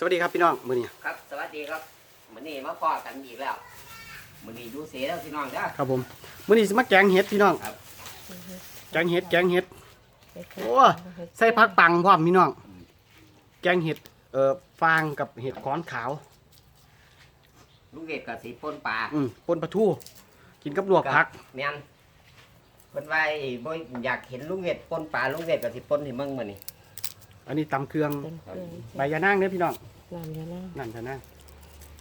สวัสดีครับพี่น้องมื้อนี้ครับสวัสดีครับมื้อนี้มาพอกันอีกแล้วมื้อนี้อยู่เสียแล้วพี่น้องจ้าครับผมมื้อนี้สิมาแกงเห็ดพี่น้องครับแกงเห็ดแกงเห็ดโอ้ใส่ผักปังพร้อมพี่น้องแกงเห็ดเอ่อฟางกับเห็ดขอนขาวลุงเวทกับสีปนปลาอืมปนปลาทูกินกับลวกผักแม่นเพิ่นว่าไอ้บ่อยากเห็นลุงเวทปนปลาลุงเวทกับสิปนให้เบิ่งมื้อนี้ อันนี้ตำเครื่องเป็นเครื่องใบยะนางเด้อพี่น้องน้ำยานานั่นยะนาง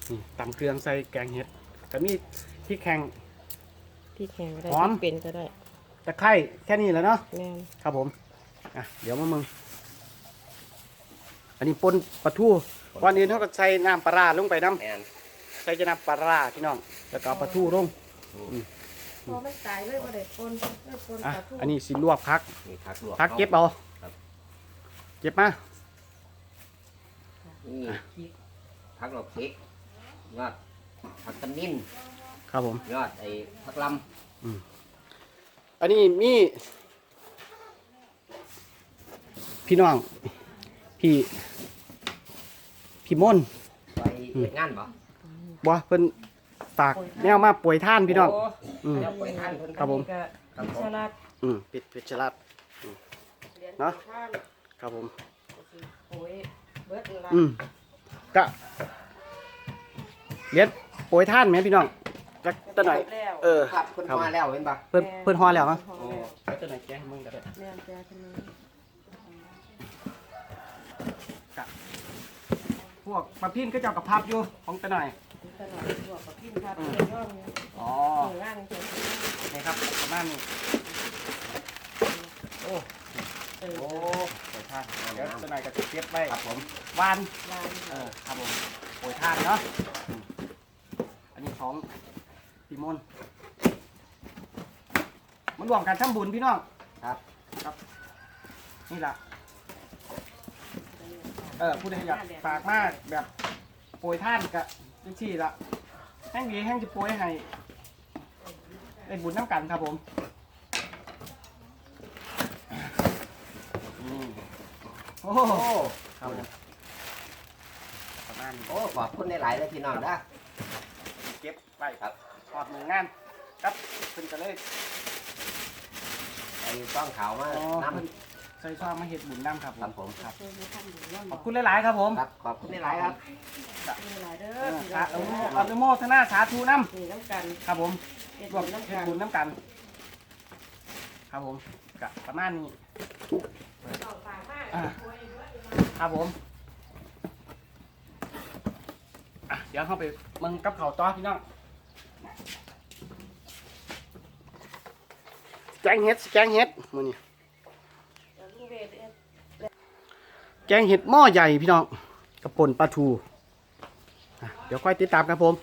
นี่ตำเครื่องใส่แกงเห็ดก็มีพริกแข็งพี่แข็งก็ได้หอมพี่เป็นก็ได้ตะไคร้แค่นี้แหล้วเนาะ แม่นครับผม อะ เดี๋ยวมามึง อันนี้ปนปลาทูก่อนอื่นเขาก็ใส่น้ำปลาร้าลงไปน้ำแม่นใส่จะน้ำปลาร้าพี่น้อง แล้วก็เอาปลาทูลง พอไม่ตายเลยบ่ได้ปนไม่ปนอะ ปลาทูอันนี้สิลวกพักมีผักลวกพักเก็บเอาครับ เก็บมานี่ผักลวกพริกยอดผักตำนินครับผม ยอดไอ้ผักลอันนี้มี พี่น้อง พี่ พี่มนต์ำไปเฮ็ดงานบ่บ่เพิ่นฝากแนวมาป่วยท่านพี่น้อง โอืมเดี๋ยวไปทานเพิ่นครับผมอันนี้ก็ครับผมสลัดอืมปิดเพชรรัตน์เหรียญเนาะข้าว ครับผม โอ้ยเบิดละอืมก็เลียนป่วยท่านไหมพี่น้องจักตะหน่อย แล้วเออ ครับเพิ่นมาแล้วเห็นบ่เพิ่นเพิ่นฮอแล้วเนาะฮอโอ้แล้วตะหน่อยแกงมึงก็ได้แม่นแจ้ขึ้นมาพวกปลาพินก็เจ้ากับพับอยู่ของตะหน่อย ตลอดบวกกับพี่ครับเป็นย่องเนี่ยอ๋อข้างล่างเฉยนี่ครับประมาณนี้โอ้ๆเออโอ้โอย ท่านเดี๋ยวตะหน่อยก็จะเก็บไว้ครับผมวานลายเออครับผมโอยท่านเนาะอืมอันนี้ของพี่มนต์มันรวมกันทำบุญพี่น้องครับครับ นี่แหละเออผู้ใดอยากฝากมาแบบโปรยท่านกับจังซี่ละแห้งดีแห้งจะโปรยให้ได้บุญน้ำกันครับผมอืมโอ้โหโอ้ครับผมประมาณนี้โอ้ขอบคุณหลายๆเลยพี่น้องนะเก็บไว้ครับทอดมืองานครับขึ้นกันเลยไอ้ต้องขาวมาอ๋อน้ใส่ช่องมาเห็ดบุญน้ำครับำครับผมครับเออมีทำอยู่ย่องขอบคุณหลายๆครับผมครับขอบคุณหลายๆครับมีหลายเด้เอออพี่สาน้องธุอนุโมทนาสาธุน้นี่น้ำกันำครับผมเฮ็ดรวมบุญน้ำเฮ็ดกันบุญน้ำกัน ครับผมกับประมาณนี้อะ ครับผมอะเดี๋ยวเข้าไปเมึงกับเขาวต่อพี่น้องแกงเห็ดแกงเห็ดมือนี้ลูกเวทเอ็ดแกงเห็ดหม้อใหญ่พี่น้องกระป่นปลาทูอะเดี๋ยวค่อยติดตามครับผม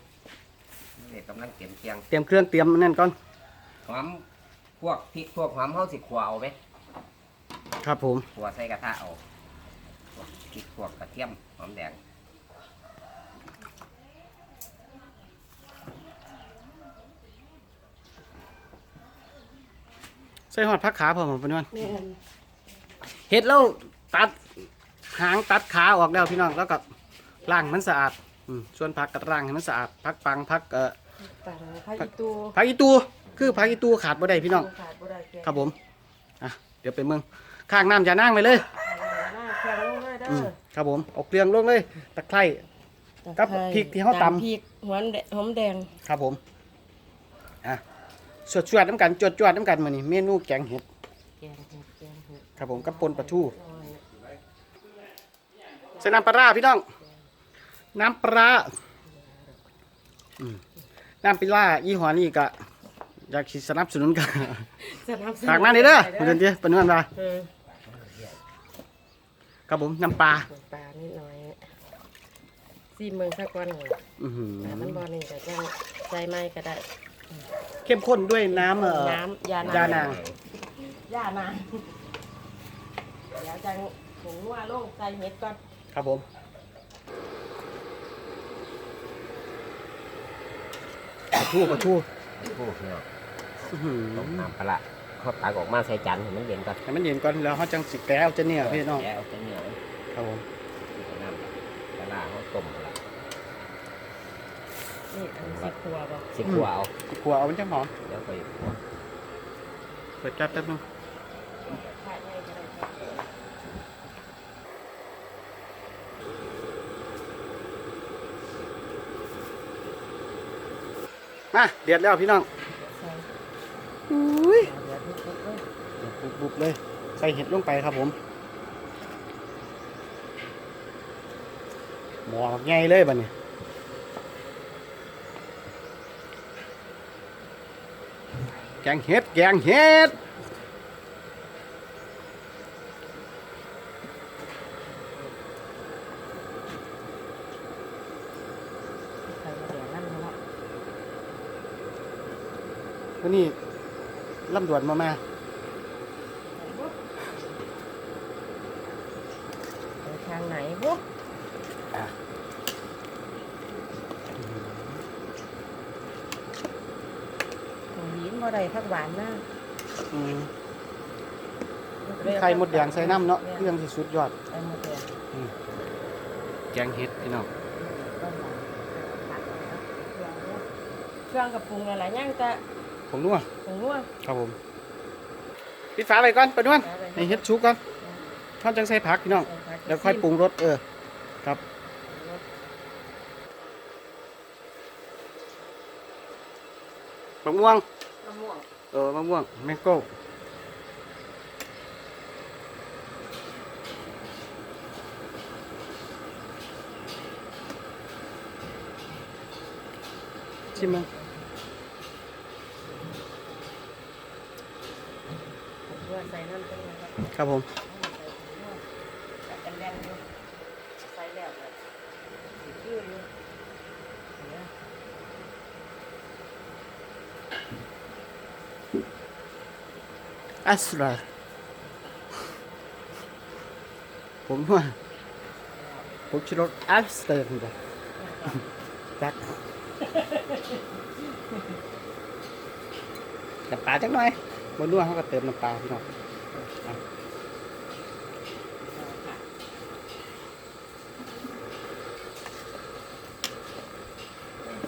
เด็กกำลังเก็บเคียงเตรียมเครื่องเตรียมนั่นก่อนหอมพวกพริกพวกหอมเขาสิขัวเอาไหมครับผมขัวใส่กระทะเอา พวกพริกพวกกระเทียมหอมแดงใส่หอดพักขาพอผมเป็นวันแม่นเห็ดแล้วตัดหางตัดขาออกแล้วพี่น้องแล้วก็ล้างมันสะอาดอืมส่วนผักก็ล้างให้มันสะอาดผักปังผักเอ่อต่างพระอีตูผักอีตูคือผักอีตูขาดบ่ได้พี่น้อง ขาดบ่ได้แก ครับผม อะ เดี๋ยวไปเมืองข้างน้ำจะนั่งไปเลยหน้า เครื่องลงเลยเด้อืมอครับผมเอาเกลืองลงเลยตะไคร้ กับพริกที่เขาตำ พริกหอมแดงหอมแดงครับผมอะสวดสวดๆน้ำกันจวดจวดๆน้ำกันมานี่เมนูแกงเห็ดแกงเห็ดแกงเห็ดครับผมกับปนปลาทูน้อยใส่น้ำปลาร้าพี่น้อง น้ำปลาร้าอืมน้ำปลาร้ายี่ห้อนี้ก็อยากสิสนับสนุนกัน สนับสนุนฝากมาเลยเด้อเพื่อนเจ้เป็นเพื่อนมาเออ ครับผมน้ำปลาปลานิดหน่อยซีเมืองสักวันหนึ่งอื้อหือแต่มันบอนี่ก็ยังใส่ไม้ก็ได้เข้มข้นด้วยน้ำเอ่อ น้ำยานางยานาง ยานางเดี๋ยวจะหุงนัวลงใส่เห็ดก่อนครับผม ปลาทูปลาทูโอ้พี่น้องอื้อหือต้มน้ำปลาร้า เขาตักออกมาใส่จานให้มันเย็นก่อนให้มันเย็นก่อนแล้วเขาจังสิแก้วจะเนี่ยพี่น้องแกะเอาไปเหนียวครับผมน้ำปลาร้าต้มนี่อันสิครัวบ่สิขัวเอาขัวเอามันจังหอมเดี๋ยวไปขัวเปิดจับแป๊บนึงถ่ายใหญ่ก็ได้ครับมาเดือดแล้วพี่น้อง ใส่ อุ้ย เดี๋ยวทุกๆเลย บุบๆเลย ใส่เห็ดลงไปครับผมหมอใหญ่เลยบัดนี้แกงเห็ดแกงเห็ดใส่มาเดี๋ยวนั่นเนาะวันนี้ลำดวนมามา ไปทางไหนบุ๊ อะ ตรงนี้บ่ได้ผัก หวานนะอืมไข่มดแดงใส่น้ำเนาะเครื่องที่สุดยอดไข่มดแดงแกงเห็ดพี่น้องต้มหวานผักนะเครื่องเนี่ยเครื่องกับปรุงอะไรย่างจะผมนัวปรุงนัวครับผมปิดฝาไว้ก่อนปะนวนฝาไว้ให้เห็ดชุกก่อนท่อนจังใส่ผักพี่น้องใส่ผักเดี๋ยวค่อยปรุงรสเออครับมะม่วงมะม่วง เออมะม่วงแมงโก้ชิมมั้งเพื่อใส่น้ำจังเลยครับครับผม จับกันแน่นอยู่ใส่แล้วเลยยืดอยู่เนี่ย อัสราผมว่าผมชิรสอัสเตอร์จ้ะจักน้ำปลาจักหน่อยบนนัวเขาก็เติมน้ำปลาพี่น้อง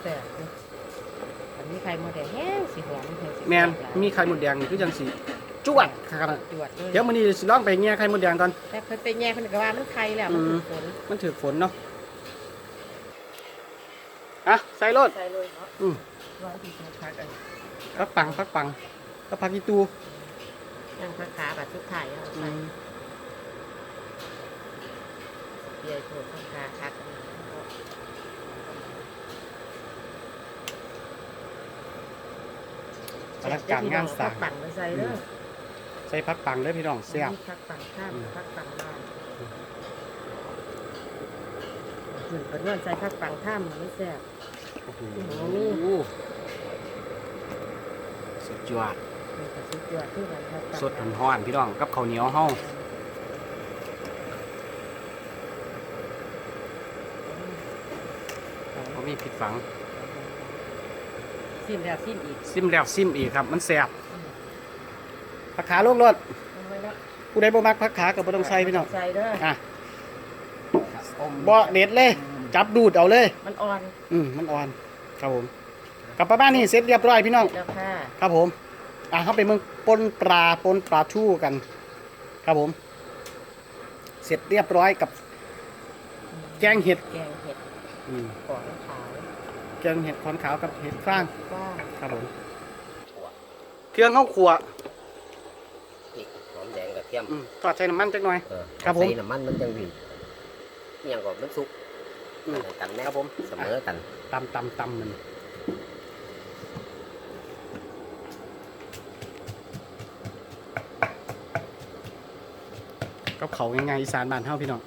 แต่อันนี้ไข่มดแดงแห้งสีหอมแห้งสีแมนมีไข่มดแดงนี่คือจังสี จวดขนาดจวดเลยเดี๋ยวมื้อนี้สิลองไปแง่ไข่มดแดงก่อนแต่เคยไปแย่คนก็ว่ามันไข่แล้วมันอืมฝนมันถือฝนเนาะอะใส่รถใส่เลยเนาะอืมร้อยที่ใส่พักอันพักปังพักปังแล้วพักอีตูยังพักขาแบบทุกถ่ายเอาอืใส่มเปียโผล่พักขาคักอันนี้อลังการงานสร้างพักปั่นมาใส่เด้อ ใส่พักปังเด้อพี่น้องเสียบพักปั่นข้ามอืมพักปั่นบ้านถึงเป็นว่าใส่พักปั่นข้ามมันแซ่บโอ้โหโอ้โหสุดยอดมันก็สุดยอดที่กันพักปั่นสดร้อนๆพี่น้องกับข้าวเหนียวเฮาบ่มีผิดฝังซิมแล้วซิมอีกซิมแล้วซิมอีกครับ มันแซ่บ ผักขาลูกรถเอาไว้แล้วผู้ใดบ่มักผักขาก็บ่ต้องใส่พี่น้องใส่เด้ออะอมบ่เด็ดเลย จับดูดเอาเลย มันอ่อน อืมมันอ่อน ครับผมกับประมาณนี้เสร็จเรียบร้อยพี่น้องแล้วค่ะครับผม อะเข้าไปเมืองปนปลาปนปลาทู่กัน ครับผม เสร็จเรียบร้อยกับ แกงเห็ด แกงเห็ดอืมก่อนขาวแกงเห็ดขอนขาวกับเห็ดฟางว่างครับผม เครื่องเข้าครัว นี่หอมแดงกระ เทียมอืมทอดใส่น้ำมันจักหน่อย เออครับผม ใส่น้ำมันมันจังหวีอหย่างก็มันสุกอืมกันแน่ครับผมเสมอกันตำตำตำมันกับเขาวง่ายๆอีสานบ้านเฮาพี่น้อง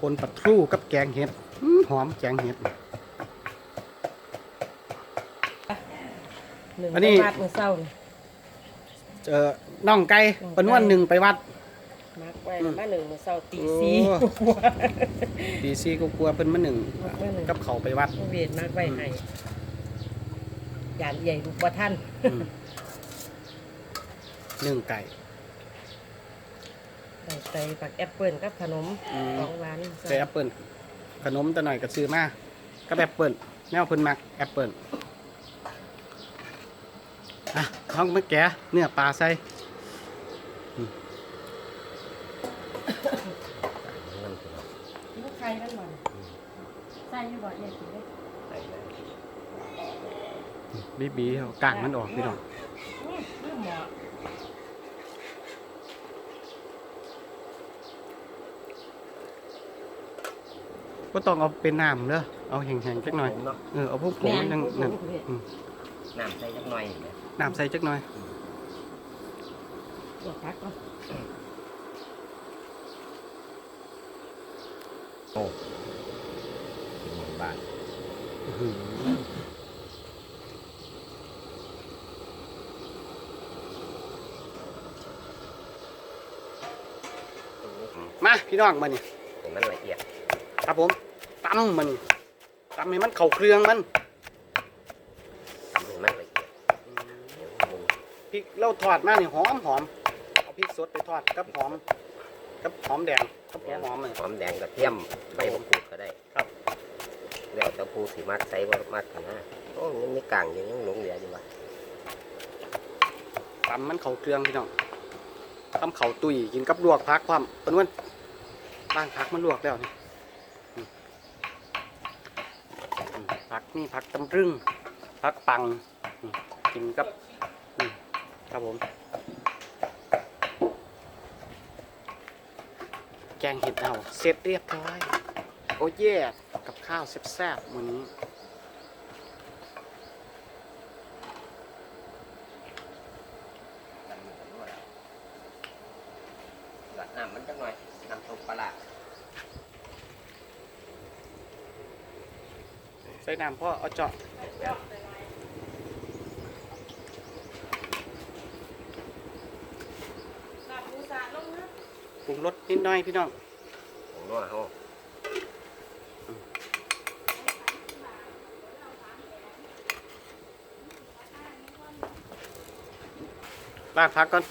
ปนปลาทูกับแกงเห็ดอื้อหอมแกงเห็ด หนึ่งอันนี้วาดมือเศร้านี่ เจอน่องไก่ปนวนหนึ่งไปวัด มักไว้อืมมาหนึ่งมือเศร้าตีโอ้สี่ปีซีก็กลัวเพิ่นมาหนึ่งมักไว้หนึ่งกับเขาวไปวัดเวียนมากไว้ให้ยานใหญ่ลูกบ่ท่านอืมหนึ่งไก่ใส่ใส่ผักแอปเปิ้ลกับขนมอืม ของหวานใส่แอปเปิ้ลขนมแต่หน่อยก็ซื้อมากับแอปเปิลแนวเพิ่นมักแอปเปิล อะท้องมาแกะเนื้อปลาใส่นั่นคือเราลูกใครนั่นบ่ใส่อยู่บ่เนี่ยกินได้ใส่ได้บีบีเอากางมันออกพี่น้องอืมลืมหมอก็ต้องเอาเป็นน้ำเด้อเอาแห้งๆจักหน่อยผมเนาะเออ เอาพวกผมนั่นนั่นอืมน้ำใส่จักหน่อยเห็นไหม น้ำใส่จักหน่อยลวกผักก่อนโอ้เป็นหมื่นบาทอื้อหือมาพี่น้องมานี่ตรงนั้นละเอียดครับผมตำมันตำให้มันเข้าเครื่องมัน ทำให้มันละเอียดเดี๋ยวปรุง พริก เราทอดมานี่หอมหอมเอาพริกสดไปทอดกับหอมกับหอมแดงกับหัวหอมมันหอมแดงกระเทียมใบมะกรูดก็ได้ครับ แล้วแต่ผู้สิมักใส่บ่มักกันนะโอ้ยังมีกลางอยู่ยังหลงเหลืออยู่วะตำมันเข้าเครื่องพี่น้องทำเข่าตุยกินกับลวกพักความเป็นวันบ้านพักมันลวกแล้วนี่อืมอืมพักนี่พักตำรึงพักปังอืมกินกับอืม ครับผม แกงเห็ดเอาเสร็จเรียบร้อย โอ้เย่กับข้าวแซ่บๆวันนี้หยอดน้ำมันจักหน่อยน้ำซุปปลาร้าใส่น้ำพ่อเอาเจาะ ลาบหมูสาลงนะ ปรุงรสนิดหน่อยพี่น้องของนัวเฮาลากพักก่อน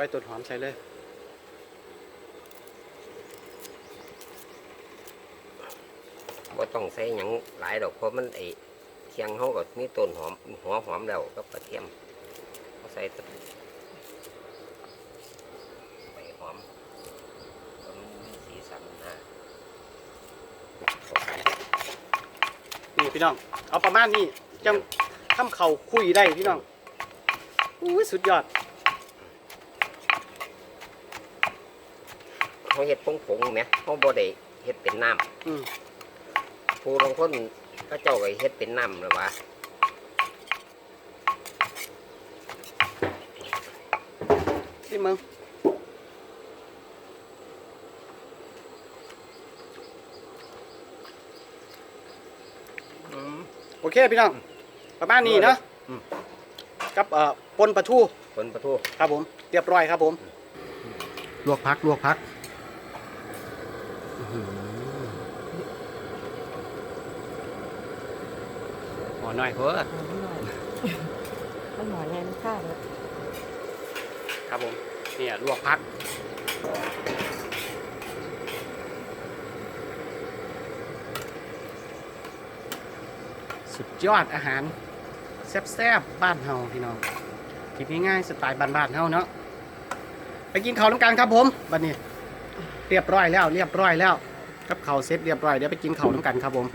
อยต้นหอมใส่เลยบ่ต้องใส่หยังหลายดอกเพราะมันไอเคียงเฮาก็มีต้นหอมหัวหอมแล้วกับกระเทียมเอาใส่ตะใบหอมก็มันมีสีสันนะนี่พี่น้อง เอาประมาณนี้จังทำเข่าคุยได้พี่น้องอุ้ยสุดยอด เขาเฮ็ดผงผงๆไหมเขาบ่ได้เฮ็ดเป็นน้อืมำผู้บางคนเขาเจ้าก็เฮ็ดเป็นน้ำหรือวะนี่มึงโอเคพี่น้อง ประมาณนี้เนาะอืม กับเอ่อปนปลาทู คนประตูครับผม เรียบร้อยครับผม ลวกพัก ลวกพักอื้อ หือหอหน่อยเพ้อหอมหน่อยมันหมอแน่นข้าวเลยครับผม เนี่ยลวกพัก สุดยอดอาหาร แซ่บๆ บ้านเฮาพี่น้องกินง่ายๆสไตล์บ้านๆเฮาเนาะไปกินข้าวน้ำกันครับผม บัดนี้ เรียบร้อยแล้ว เรียบร้อยแล้วกับข้าวเสร็จเรียบร้อยเดี๋ยวไปกินข้าวน้ำกันครับผม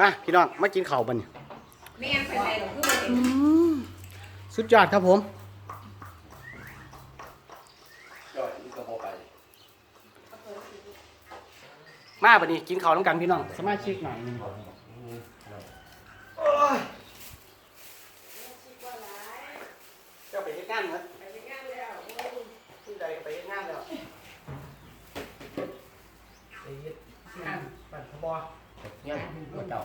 มาพี่น้องมากินข้าวบัดนี้แม่ใส่ใส่หรอคือบ่เห็นสุดยอดครับผมมาบัดนี้กินข้าวน้ำกันพี่น้องสมาชิกหน่อยหนึงโอ้ยเจ้าไปเฮ็ดงานเหรอ ไปเฮ็ดงานแล้ว ที่ใดก็ไปเฮ็ดงานแล้วไปเฮ็ดงานปั่นขบอ เนี่ยพระเจ้า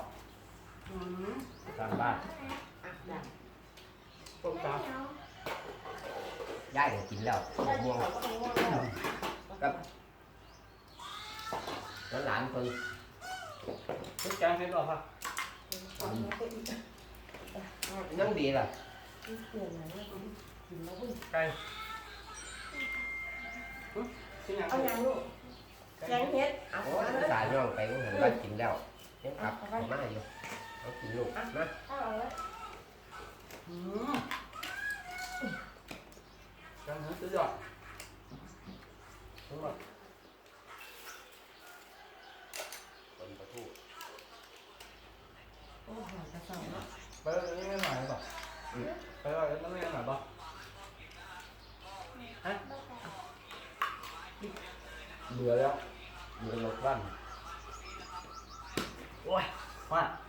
อืม สร้างบ้าน อะจ้ะ ต้มตา ย่ายก็กิน แล้วม่วงกับานเพิ่นทุกแกงเห็ดหรอครับยังดีล่ะเปลี่ยนอะไรนะกินแล้วพุ่งไก่หึกินยังเอาอย่างลูกแกงเฮ็ดเอาโอ้ขายเลยสายย่องไปก็เห็นว่ากินแล้วยังกลับเข้ามาอยู่เอากินลูกนะเอาเอาเลยอืมแกงเห็ดสุดยอดสุดยอดคนประทูโอ้หอก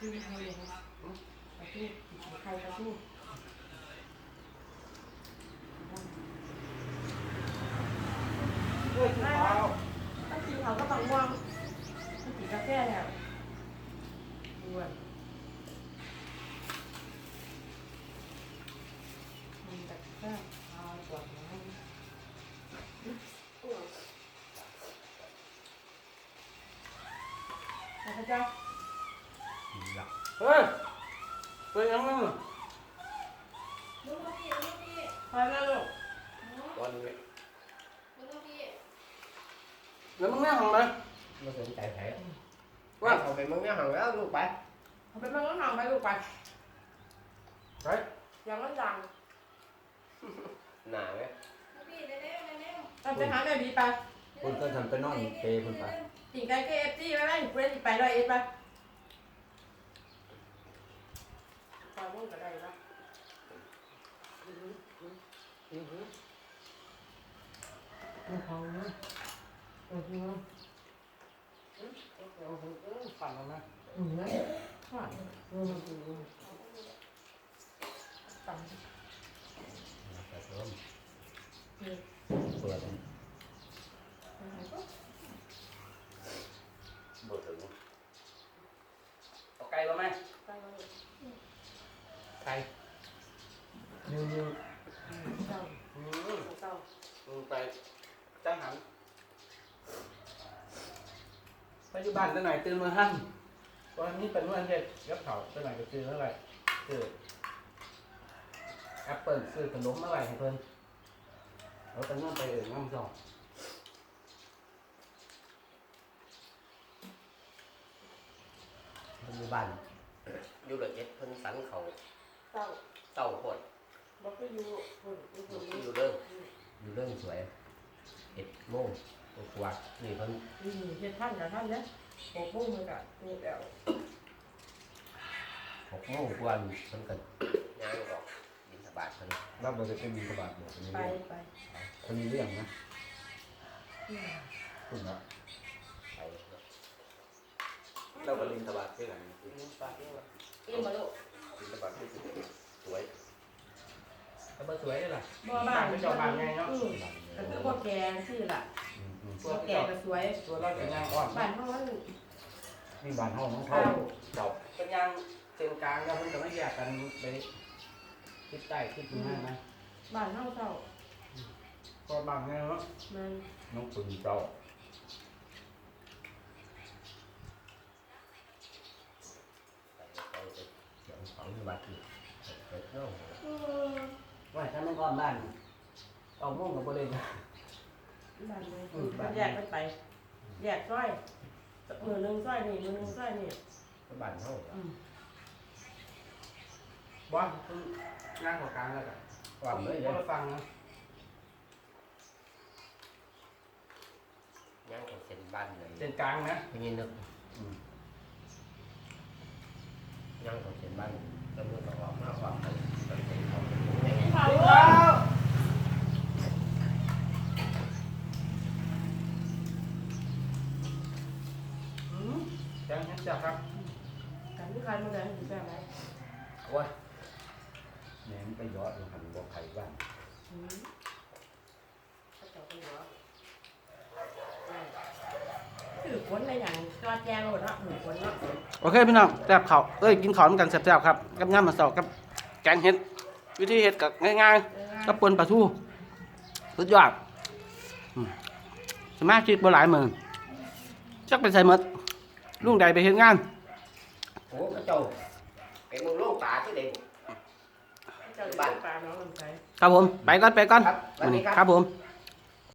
ระสอะไปแล้วยป่ะไปแล้วนี่ไม่หน่อยป่ะฮะเบื่อแล้วเบื่อรถบ้านโอ้ยกระทู้ให้เลยนะกระทู้ใครกระทู้เฮ้ยข้าวถ้ากินเขาก็ต้องว่างถ้ากินกาแฟเนี่ยอ้วนมันแค่เอาปวดน้ำพระเจ้า เฮ้ยไปยังไงลูกพี่ลูกพี่พอแล้วลูกวันนี้ลูกพี่แล้วมึงแม่ของมันไม่สนใจใครว่าเอาไปมึงเนี่ยหังแล้วลูกไปเอาไปมันก็ห่างไปลูกไปไปยังไม่ดังหนาไหมลูกพี่เร็วเร็วเร็วเอาไปหาแม่บีไปคุณก็ทำไปนอนเปรย์คุณไปจิงไก่เคเอฟซีไปไหมเพื่อนไปร้อยเอ็ดไป ตอนนู้นก็ได้ละมึงเขาเนี่ยอือหือปั่นแล้วนะอือหือค่ะอือหือตังแต่เพิ่มเปิดบ่ถึง เอาไก่มาไหม ไปเลย ไก่ยืนยืน เจ้า อืม เจ้า มึงไปจ้างหันไปอยู่ บ้านตั้งไหนตื่นมาหั่นตอนนี้เป็นวันเด็ดยับเขาตั้งไหนก็ตื่นเมื่อไหร่ตื่นแอปเปิลซื้อขนมเมื่อไหร่ให้เพิ่นเอาตั้งนั้นไปเอ่ยน้ำสองเพิ่นอยู่บ้านอยู่ละเจ็ดเพิ่นสันเขาเจ้าเต้าโพดบอกก็อยู่คนอยู่คนนี้อยู่เรื่องอยู่เรื่องสวยเอ็ดโมงกว่าๆนี่เพิ่น อืมเฮ็ดท่านกับท่านเนี่ย หกโมงมันก็นี่แล้วหกโมงกว่านี่เพิ่นก็ย่างออกบินสบาทเพิ่นรับเราจะเป็นมีกระบาดหมดเป็นไปเรื่องไปเป็นมีเรื่องนะอืมคุณนะไปเนาะเราก็ลินกระบาดที่ไหนอิ่มบ่ลูกลินกระบาดที่สุดสวยแต่บ่สวยเลยล่ะบ่บ้านไม่จอดบ้านไงเนาะอืมก็คือพวกแกชื่อล่ะ อืมอืมพวกแกก็สวย ตัวเราจะยางอ่อนบ้านเขามันนี่บ้านห้องของเก่าเขาเจ้าเป็นยางเส้นกลางแล้วมันจะไม่แยกกันไปทิศใต้ทิศเหนือนะบ้านเขาเก่าก็บางไงเนาะมันน้องปืนเจ้าไปไปเสียงของอยู่บ้านนี่เปิดเนาะอืมว่าถ้าไม่ก่อนบ้านเอาโม่งกับประเด็นนะ บ้านเลยมันแยกกันไป แยกซอยมือหนึงซอยนี่มือหนึงซอยนี่ก็บ้านเฮาอืมบ้านคือย่างของกลางแล้วกันความเลยก็เด้อฟังนะย่างของเส้นบ้านเลยเส้นกลางนะไม่ยินนึกอืมย่างของเส้นบ้านก็มือก็ออกมาออกไปก็เส้นของมันไม่ เขา อืมแจ้งให้จับครับ การที่ใครมาได้ถึงแบบไหนโอ้ยแหนมไปยอดอยู่หันบอกไข่บ้านอืมเขาเจ้าเป็นหัวถือคนในอย่างจอแจโรดเนาะถือคนเนาะโอเคพี่น้องแซ่บเขาวเอ้ยกินข้าวด้วยกันแซ่บๆครับกับย่ามมาสอกกับแกงเห็ดวิธีเห็ดกับง่ายๆกับปนปลาทูสุดยอดอืมสมาชิกบ่หลายหมื่นจักไปใส่หมดลุงใดไปเฮ็ดงาน โอ้กระเจ้าไปเมืองโลกตาที่เด็กเจ้าอยู่บ้านปลาน้องลำไส้ครับผม ไปก่อนไปก่อนครับสวัสดีครับ ครับผมค